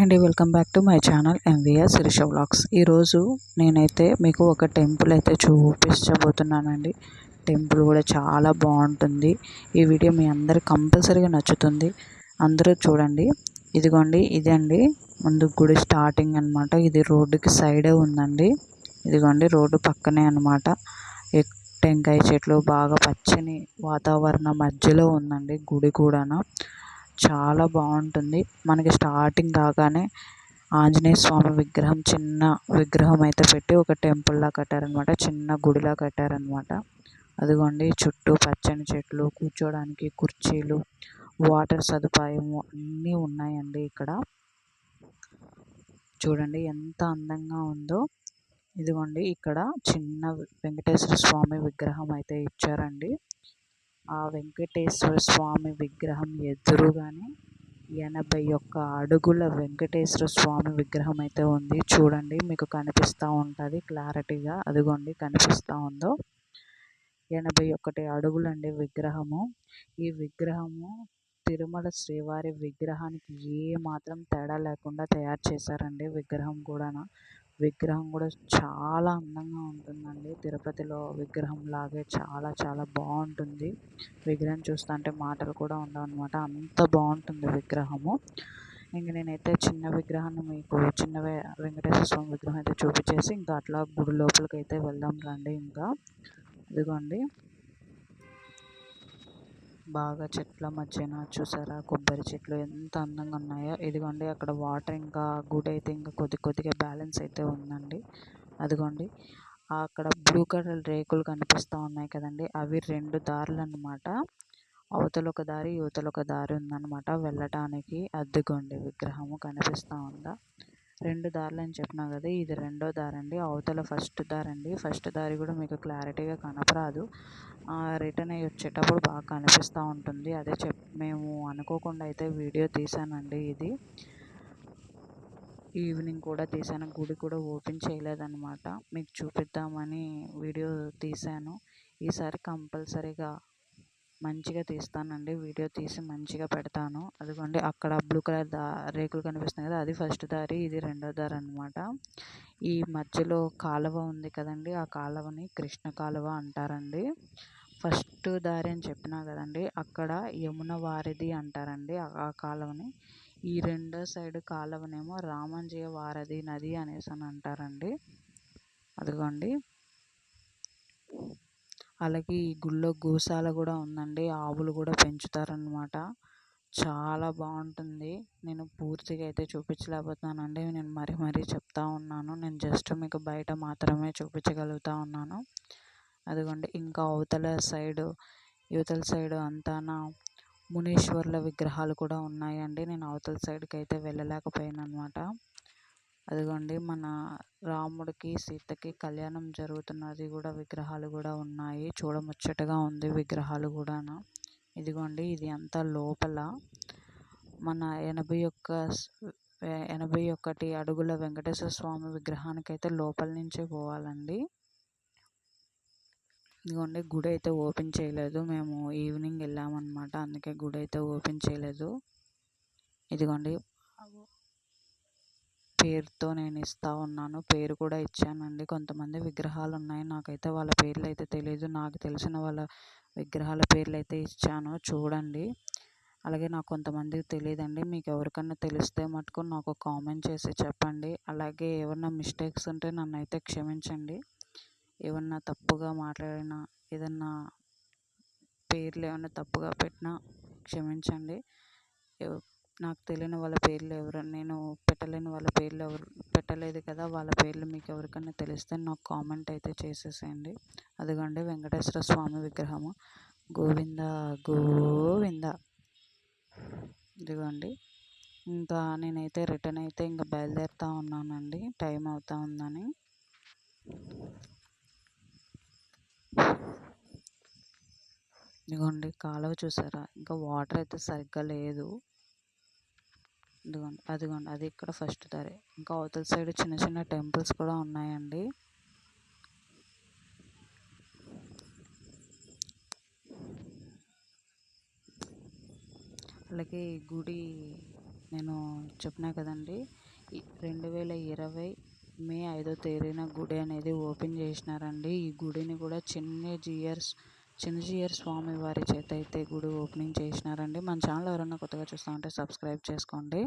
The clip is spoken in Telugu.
And welcome back to my channel MVR Sirisha vlogs. ఈరోజు నేనైతే మీకు ఒక టెంపుల్ అయితే చూపించబోతున్నానండి. టెంపుల్ కూడా చాలా బాగుంటుంది. ఈ వీడియో మీ అందరికి కంపల్సరీగా నచ్చుతుంది. అందరూ చూడండి. ఇదిగోండి ఇదండి. ముందు గుడి స్టార్టింగ్ అనమాట ఇది రోడ్డుకి సైడే ఉందండి. ఇదిగోండి రోడ్డు పక్కనే అనమాట టెంకాయ చెట్లు బాగా పచ్చని వాతావరణం మధ్యలో ఉందండి గుడి కూడాను. చాలా బాగుంటుంది. మనకి స్టార్టింగ్ రాగానే ఆంజనేయ స్వామి విగ్రహం చిన్న విగ్రహం అయితే పెట్టి ఒక టెంపుల్లా కట్టారనమాట చిన్న గుడిలా కట్టారనమాట అదిగోండి చుట్టూ పచ్చని చెట్లు కూర్చోడానికి కుర్చీలు వాటర్ సదుపాయము అన్నీ ఉన్నాయండి ఇక్కడ. చూడండి ఎంత అందంగా ఉందో. ఇదిగోండి ఇక్కడ చిన్న వెంకటేశ్వర స్వామి విగ్రహం అయితే ఇచ్చారండి. ఆ వెంకటేశ్వర స్వామి విగ్రహం ఎదురుగానే ఎనభై ఒక్క అడుగుల వెంకటేశ్వర స్వామి విగ్రహం అయితే ఉంది. చూడండి మీకు కనిపిస్తూ ఉంటుంది. క్లారిటీగా అదిగోండి కనిపిస్తూ ఉందో. ఎనభై ఒకటి అడుగులండి విగ్రహము. ఈ విగ్రహము తిరుమల శ్రీవారి విగ్రహానికి ఏ మాత్రం తేడా లేకుండా తయారు చేశారండి విగ్రహం కూడా విగ్రహం కూడా చాలా అందంగా ఉంటుందండి. తిరుపతిలో విగ్రహం లాగే చాలా చాలా బాగుంటుంది. విగ్రహం చూస్తుంటే మాటలు కూడా ఉండవు అనమాట అంత బాగుంటుంది విగ్రహము. ఇంక నేనైతే చిన్న విగ్రహాన్ని మీకు చిన్న వెంకటేశ్వర స్వామి విగ్రహం అయితే చూపించేసి ఇంకా అట్లా గుడి లోపలికి అయితే వెళ్దాం రండి ఇంకా. ఇదిగోండి. బాగా చెట్ల మధ్యన చూసారా? కొబ్బరి చెట్లు ఎంత అందంగా ఉన్నాయో. ఇదిగోండి అక్కడ వాటర్ ఇంకా గుడి అయితే ఇంకా కొద్ది కొద్దిగా బ్యాలెన్స్ అయితే ఉందండి. అదిగోండి అక్కడ బ్లూ కలర్ రేకులు కనిపిస్తూ ఉన్నాయి కదండి. అవి రెండు దారులు అనమాట అవతల ఒక దారి యువతల ఒక దారి ఉందన్నమాట. వెళ్ళటానికి అద్దెగొండి విగ్రహము కనిపిస్తూ ఉందా? రెండు దారులు అని చెప్పినా కదా ఇది రెండో దారి అండి అవతల ఫస్ట్ దారి అండి ఫస్ట్ దారి కూడా మీకు క్లారిటీగా కనపరాదు. రిటర్న్ అయ్యి వచ్చేటప్పుడు బాగా కనిపిస్తూ ఉంటుంది. అదే చెప్ మేము అనుకోకుండా అయితే వీడియో తీసానండి ఇది. ఈవినింగ్ కూడా తీసాను. గుడి కూడా ఓపెన్ చేయలేదన్నమాట. మీకు చూపిద్దామని వీడియో తీశాను ఈసారి కంపల్సరీగా మంచిగా తీస్తానండి. వీడియో తీసి మంచిగా పెడతాను. అదిగోండి అక్కడ బ్లూ కలర్ దా రేకులు కనిపిస్తున్నాయి కదా అది ఫస్ట్ దారి ఇది రెండో దారి అనమాట ఈ మధ్యలో కాలువ ఉంది కదండి ఆ కాలువని కృష్ణ కాలువ అంటారండి. ఫస్ట్ దారి అని చెప్పినా కదండి అక్కడ యమున వారిది అంటారండి ఆ కాలువని. ఈ రెండో సైడ్ కాలువనేమో రామంజయ వారధి నది అనేసి అని అంటారండి. అదిగోండి అలాగే ఈ గుళ్ళో గోశాల కూడా ఉందండి. ఆవులు కూడా పెంచుతారనమాట చాలా బాగుంటుంది. నేను పూర్తిగా అయితే చూపించలేకపోతున్నానండి. నేను మరీ మరీ చెప్తా ఉన్నాను. నేను జస్ట్ మీకు బయట మాత్రమే చూపించగలుగుతా ఉన్నాను. అదిగోండి ఇంకా అవతల సైడు యువతల సైడు అంతాన మునీశ్వర్ల విగ్రహాలు కూడా ఉన్నాయండి. నేను అవతల సైడ్కి అయితే వెళ్ళలేకపోయాను అనమాట అదిగోండి మన రాముడికి సీతకి కళ్యాణం జరుగుతున్నది కూడా విగ్రహాలు కూడా ఉన్నాయి. చూడముచ్చటగా ఉంది విగ్రహాలు కూడాను. ఇదిగోండి ఇది అంతా లోపల మన ఎనభై ఒక్క ఎనభై ఒకటి అడుగుల వెంకటేశ్వర స్వామి విగ్రహానికి అయితే లోపల నుంచే పోవాలండి. ఇదిగోండి గుడి అయితే ఓపెన్ చేయలేదు. మేము ఈవినింగ్ వెళ్ళామన్నమాట అందుకే గుడి అయితే ఓపెన్ చేయలేదు. ఇదిగోండి పేరుతో నేను ఇస్తూ ఉన్నాను. పేరు కూడా ఇచ్చానండి. కొంతమంది విగ్రహాలు ఉన్నాయి నాకైతే వాళ్ళ పేర్లు అయితే తెలియదు నాకు తెలిసిన వాళ్ళ విగ్రహాల పేర్లు అయితే ఇచ్చాను. చూడండి. అలాగే నాకు కొంతమందికి తెలియదండి మీకు ఎవరికన్నా తెలిస్తే మటుకు నాకు కామెంట్ చేసి చెప్పండి. అలాగే ఏమన్నా మిస్టేక్స్ ఉంటే నన్ను అయితే క్షమించండి. ఏమన్నా తప్పుగా మాట్లాడినా ఏదన్నా పేర్లు ఏమైనా తప్పుగా పెట్టినా క్షమించండి. నాకు తెలియని వాళ్ళ పేర్లు ఎవరు నేను పెట్టలేని వాళ్ళ పేర్లు ఎవరు పెట్టలేదు కదా వాళ్ళ పేర్లు మీకు ఎవరికైనా తెలిస్తే నాకు కామెంట్ అయితే చేసేసేయండి. అదిగోండి వెంకటేశ్వర స్వామి విగ్రహము. గోవింద గోవింద. ఇదిగోండి. ఇంకా నేనైతే రిటర్న్ అయితే ఇంకా బయలుదేరుతూ ఉన్నానండి. టైం అవుతా ఉందని. ఇదిగోండి కాలువ చూసారా? ఇంకా వాటర్ అయితే సరిగ్గా లేదు. ఇదిగోండి అదిగోండి అది ఇక్కడ ఫస్ట్ దారి ఇంకా అవతల సైడ్ చిన్న చిన్న టెంపుల్స్ కూడా ఉన్నాయండి. అలాగే ఈ గుడి నేను చెప్పినా కదండి రెండు వేల ఇరవై మే ఐదో తేదీన గుడి అనేది ఓపెన్ చేసినారండి. ఈ గుడిని కూడా చిన్న జియర్స్ చిన్నజీయర్ స్వామి వారి చేత అయితే గుడి ఓపెనింగ్ చేసినారండి. మన ఛానల్ ఎవరైనా కొత్తగా చూస్తూ ఉంటే సబ్స్క్రైబ్ చేసుకోండి.